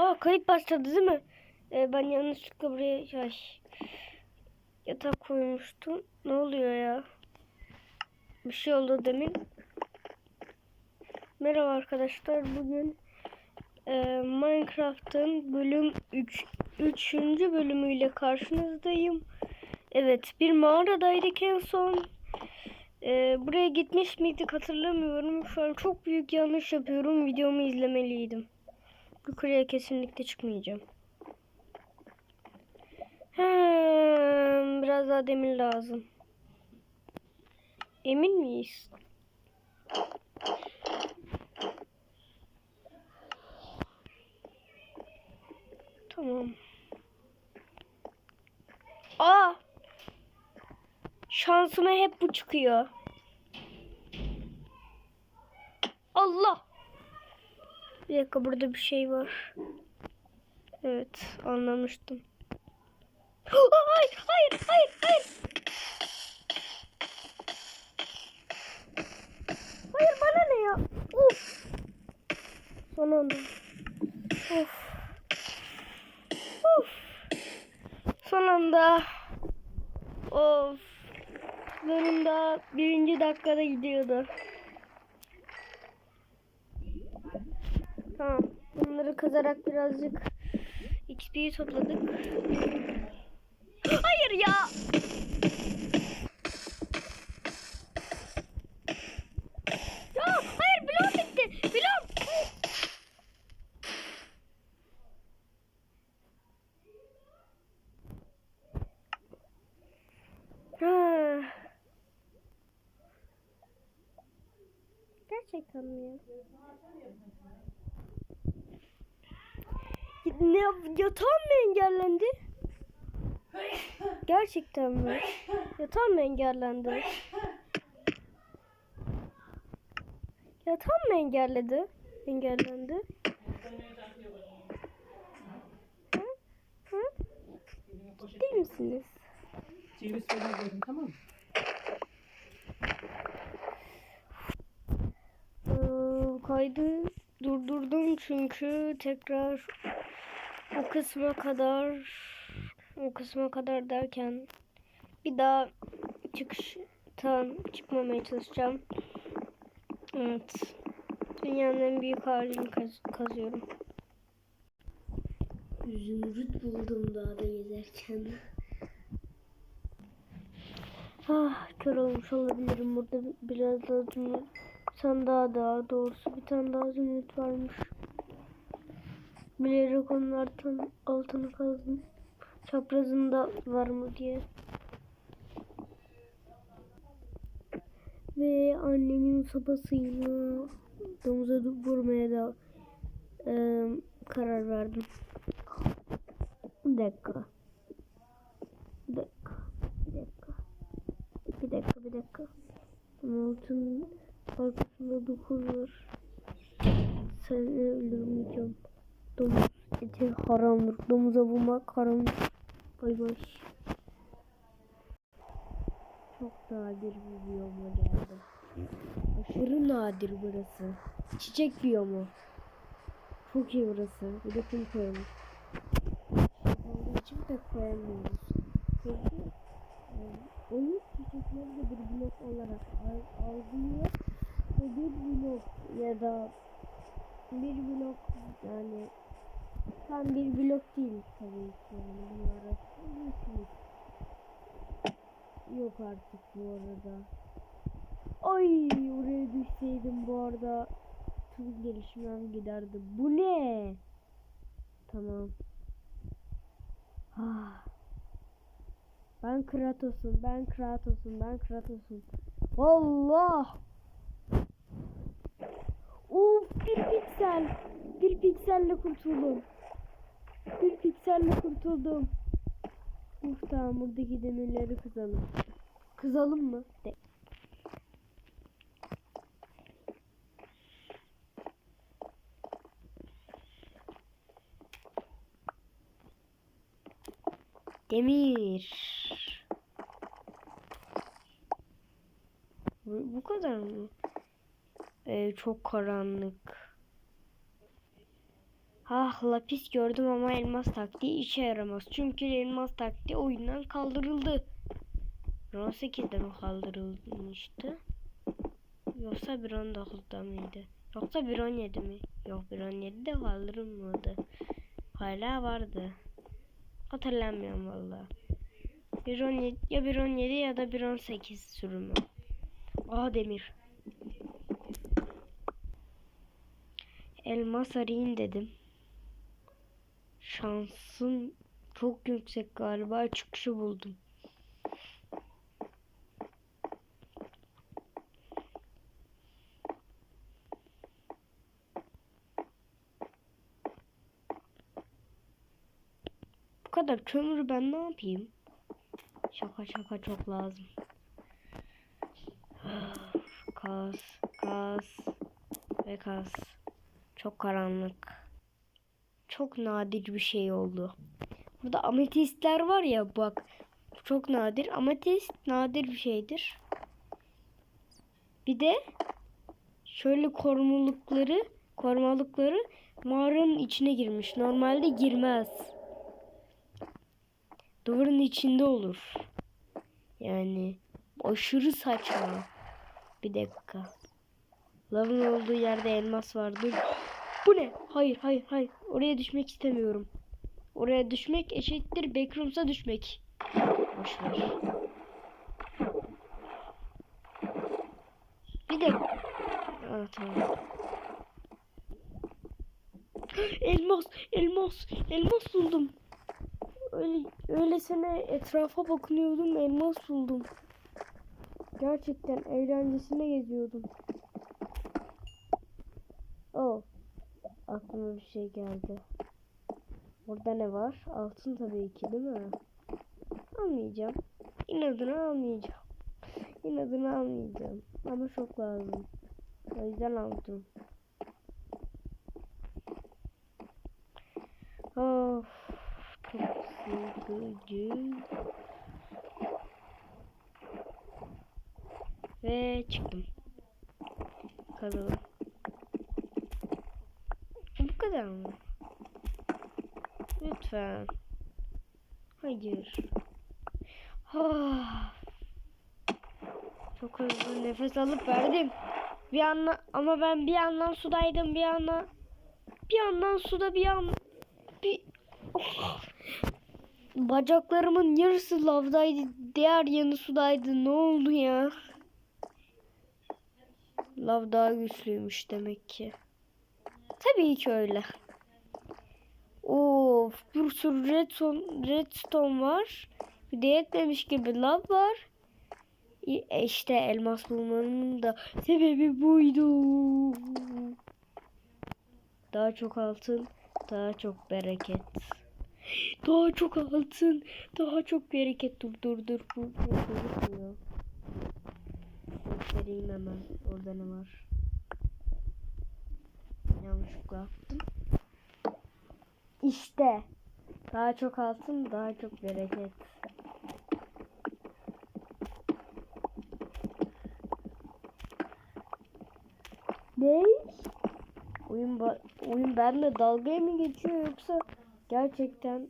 Aa kayıp başladı değil mi? Ee, ben yanlışlıkla buraya şey, yatak koymuştum. Ne oluyor ya? Bir şey oldu demin. Merhaba arkadaşlar. Bugün e, Minecraft'ın bölüm 3 3. bölümüyle karşınızdayım. Evet, bir mağaradaydık en son. E, buraya gitmiş miydik hatırlamıyorum. Şu an çok büyük yanlış yapıyorum. Videomu izlemeliydim. Yukarıya kesinlikle çıkmayacağım. Hmm, biraz daha demir lazım. Emin miyiz? Tamam. Aa! Şansıma hep bu çıkıyor. Allah! Bir dakika burada bir şey var. Evet anlamıştım. Hayır hayır hayır hayır. Hayır bana ne ya? Of. Son anda. Of. Of. Son. Of. Benim birinci dakikada gidiyordu. Tamam. Bunları kazarak birazcık XP topladık. Hayır ya. Ya hayır bloğum bitti. Ha. Gerçekten mi? Ne yatağım mı engellendi? Gerçekten mi? Yatağım mı engellendi? Yatağım mı engelledi? Engellendi. Hı? Hı? Ciddi misiniz? Ceviz falan koydum tamam mı? Ee, kaydı durdurdum çünkü tekrar o kısma kadar o kısma kadar derken bir daha çıkıştan çıkmamaya çalışacağım. Evet. Dünyanın en büyük harcını kaz- kazıyorum. Zümrüt buldum dağda gezerken. Ah kör olmuş olabilirim. Burada bi- biraz daha zümrüt. Bir tane daha daha doğrusu bir tane daha zümrüt varmış. Bilerek onlardan altını kazdım. Çaprazında var mı diye. Ve annemin sopasıyla domuza vurmaya da e, karar verdim. Bir dakika. Bir dakika. Bir dakika. Bir dakika bir dakika. Altın arkasında dokuz var. Seni öldürmeyeceğim. Domuz eti haramdır. Domuza vurmak haramdır. Bay bay. Çok nadir bir biyoma geldim. Aşırı nadir burası. Çiçek biyomu. Çok iyi burası. Bir de kum koymuş. Onun için de koyamıyoruz. Çünkü e, oyun çiçekleri de bir blok olarak al- algılıyor. Ve bir blok ya da bir blok yani tam bir blok değil tabii ki yani Yok artık bu arada. Ay oraya düşseydim bu arada tüm gelişmem giderdi. Bu ne? Tamam. Ah. Ben Kratos'um, ben Kratos'um, ben Kratos'um. Allah! Uf bir piksel. Bir pikselle kurtuldum. Bir pikselle kurtuldum. Uf tamam buradaki demirleri kızalım. Kızalım mı? De. Demir. Bu, bu kadar mı? Ee, çok karanlık. Ah lapis gördüm ama elmas taktiği işe yaramaz. Çünkü elmas taktiği oyundan kaldırıldı. 18'de mi kaldırılmıştı? Yoksa 1.19'da mıydı? Yoksa 1.17 mi? Yok 1.17'de kaldırılmadı. Hala vardı. Hatırlamıyorum valla. 1.17 ya 1.17 ya da 1.18 sürümü. Aa demir. Elmas arayayım dedim. Şansım çok yüksek galiba çıkışı buldum. Bu kadar kömürü ben ne yapayım? Şaka şaka çok lazım. Kas, kas ve kas. Çok karanlık. Çok nadir bir şey oldu. Burada ametistler var ya bak. Çok nadir. Ametist nadir bir şeydir. Bir de şöyle korumalıkları, korumalıkları mağaranın içine girmiş. Normalde girmez. Duvarın içinde olur. Yani aşırı saçma. Bir dakika. Lavın olduğu yerde elmas vardı. Bu ne? Hayır hayır hayır. Oraya düşmek istemiyorum. Oraya düşmek eşittir backrooms'a düşmek. Boş ver. Bir de Aa, tamam. Elmas, elmas, elmas buldum. Öyle, öylesine etrafa bakınıyordum, elmas buldum. Gerçekten eğlencesine geziyordum. Oh. Aklıma bir şey geldi. Burada ne var? Altın tabii ki değil mi? Almayacağım. İnadına almayacağım. İnadına almayacağım. Ama çok lazım. O yüzden aldım. Of. Çok sıkıcı. Ve çıktım. Kazalım. Kadar mı? Lütfen. Hayır. Ah. Çok hızlı nefes alıp verdim. Bir yandan ama ben bir yandan sudaydım bir yandan bir yandan suda bir yan bir Oh. bacaklarımın yarısı lavdaydı diğer yanı sudaydı ne oldu ya lav daha güçlüymüş demek ki tabii ki öyle Of bir sürü redstone, redstone var bir de yetmemiş gibi lav var e işte elmas bulmanın da sebebi buydu. Daha çok altın, daha çok bereket. Daha çok altın, daha çok bereket. Dur dur dur. Bu bu gözükmüyor. Göstereyim hemen. Orada ne var? Yanlışlıkla attım. İşte. Daha çok altın, daha çok bereket. Ne? Oyun oyun benimle dalga mı geçiyor yoksa gerçekten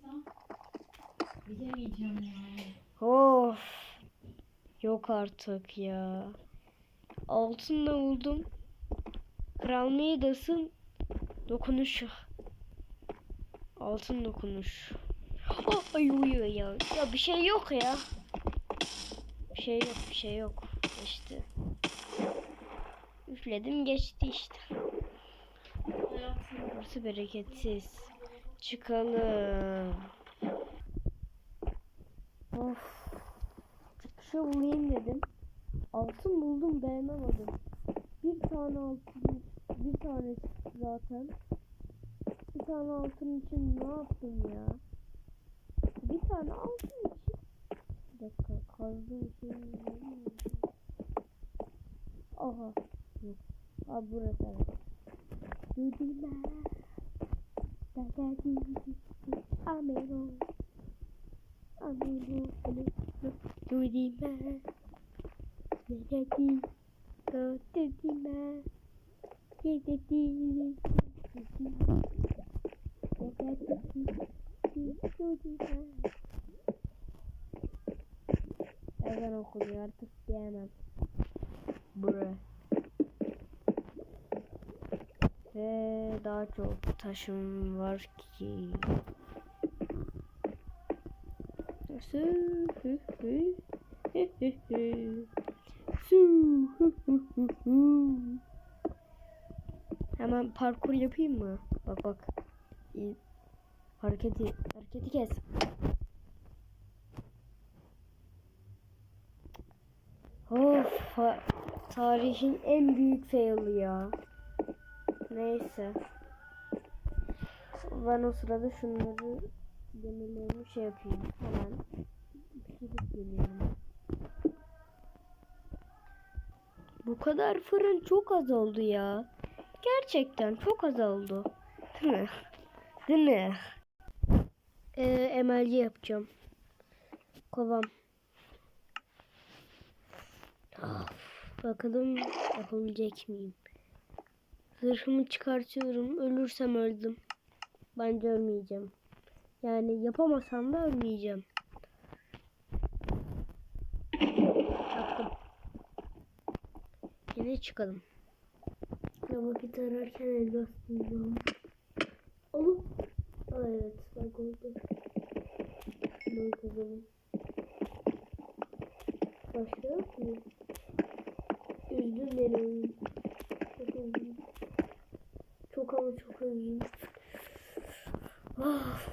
of yok artık ya. Altınla buldum. Kral Midas'ın dokunuşu. Altın dokunuş. Oh, ay uyuyor ya. Ya bir şey yok ya. Bir şey yok, bir şey yok. İşte. Üfledim geçti işte. Burası bereketsiz. Çıkalım. Of. Çıkışı bulayım dedim. Altın buldum dayanamadım. Bir tane altın, bir tane zaten. Bir tane altın için ne yaptım ya? Bir tane altın için. Bir dakika kazdığım şey Aha. Yok. Ha burası evet. Dudima. Da da di di di. Amero. Amero. Amero. Dudima. Da Ezan okunuyor artık diyemem. Bre. Ve daha çok taşım var ki. Su hü hü hü hü hü. Su hü hü hü hü. Hemen parkur yapayım mı? Bak bak. İyi. Hareketi hareketi kes. Of tarihin en büyük fail'i ya. Neyse. Ben o sırada şunları demirlerimi şey yapayım. Hemen gidip geliyorum. Bu kadar fırın çok az oldu ya. Gerçekten çok az oldu. Değil mi? Değil mi? Ee, emelci yapacağım. Kovam. Bakalım yapabilecek miyim? Zırhımı çıkartıyorum. Ölürsem öldüm. Bence ölmeyeceğim. Yani yapamasam da ölmeyeceğim. Yine çıkalım. Ama bir tararken elbas buldum. Oğlum. Evet bak oldu. Ben kazanım. Başka yok mu? Üzdün beni. Çok üzgünüm. Çok ama çok üzgünüm. Ah.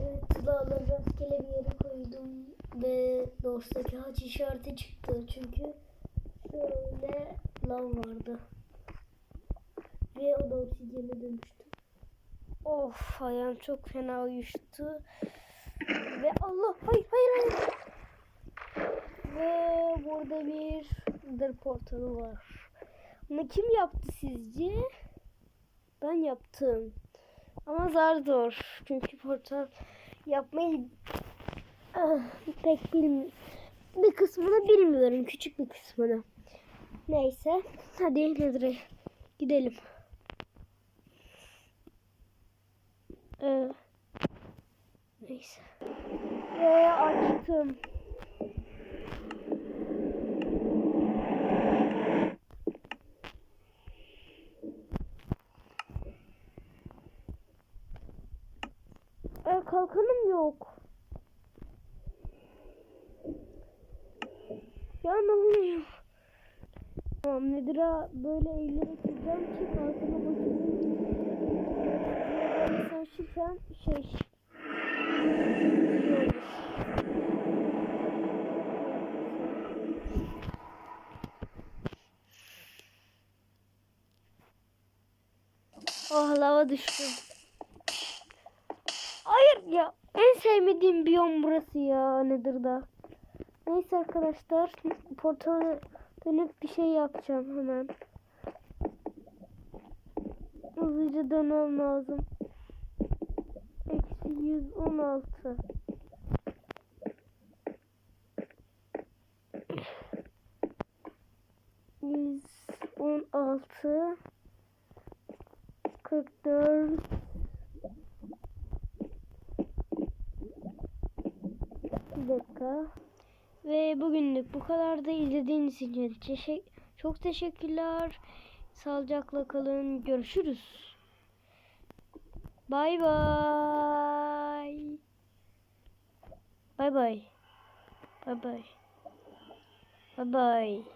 Evet, silahları rastgele bir yere koydum ve dostaki haç işareti çıktı çünkü lav vardı ve o da oksijene dönüştü. Of ayağım çok fena uyuştu ve Allah hayır hayır hayır ve burada bir dır portalı var. Bunu kim yaptı sizce? Ben yaptım. Ama zar zor. Çünkü portal yapmayı ah, pek bilmiyorum. Bir kısmını bilmiyorum. Küçük bir kısmını. Neyse. Hadi Nedir'e gidelim. Ee, neyse. Ve açtım. Ee, kalkanım yok. Ya ne oluyor? Tamam Nedir'a böyle eğilerek gideceğim ki kalkanı bakayım. Böyle saçırken şey. Oh lava düştüm. Hayır ya. En sevmediğim biyom burası ya nedir da. Neyse arkadaşlar. Portala dönüp bir şey yapacağım hemen. Hızlıca dönmem lazım. Eksi 116. Yüz on altı kırk dört Bir dakika. Ve bugünlük bu kadar da izlediğiniz için teşek- çok teşekkürler. Sağlıcakla kalın. Görüşürüz. Bay bay. Bay bay. Bay bay. Bay bay.